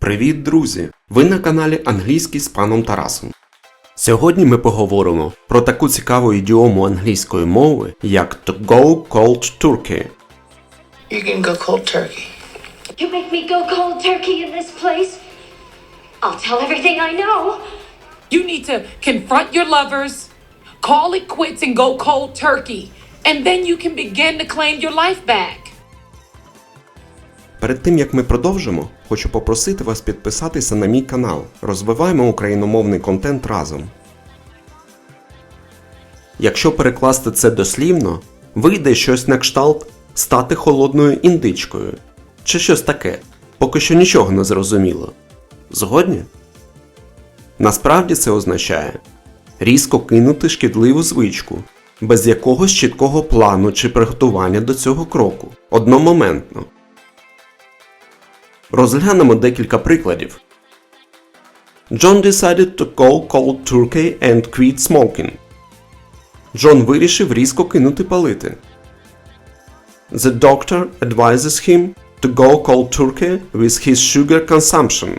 Привіт, друзі! Ви на каналі Англійський з паном Тарасом. Сьогодні ми поговоримо про таку цікаву ідіому англійської мови, як to go cold turkey. You can go cold turkey. You make me go cold turkey in this place? I'll tell everything I know. You need to confront your lovers, call it quits, and go cold turkey. And then you can begin to claim your life back. Перед тим як ми продовжимо, хочу попросити вас підписатися на мій канал. Розвиваємо україномовний контент разом. Якщо перекласти це дослівно, вийде щось на кшталт стати холодною індичкою. Чи щось таке. Поки що нічого не зрозуміло. Згодні? Насправді це означає різко кинути шкідливу звичку, без якогось чіткого плану чи приготування до цього кроку, одномоментно. Розглянемо декілька прикладів. John decided to go cold turkey and quit smoking. Джон вирішив різко кинути палити. The doctor advises him to go cold turkey with his sugar consumption.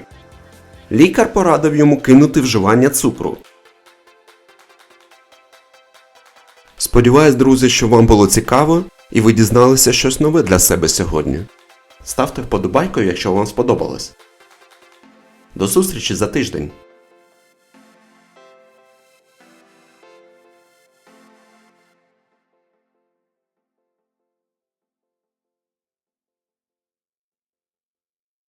Лікар порадив йому кинути вживання цукру. Сподіваюсь, друзі, що вам було цікаво і ви дізналися щось нове для себе сьогодні. Ставте вподобайку, якщо вам сподобалось. До зустрічі за тиждень!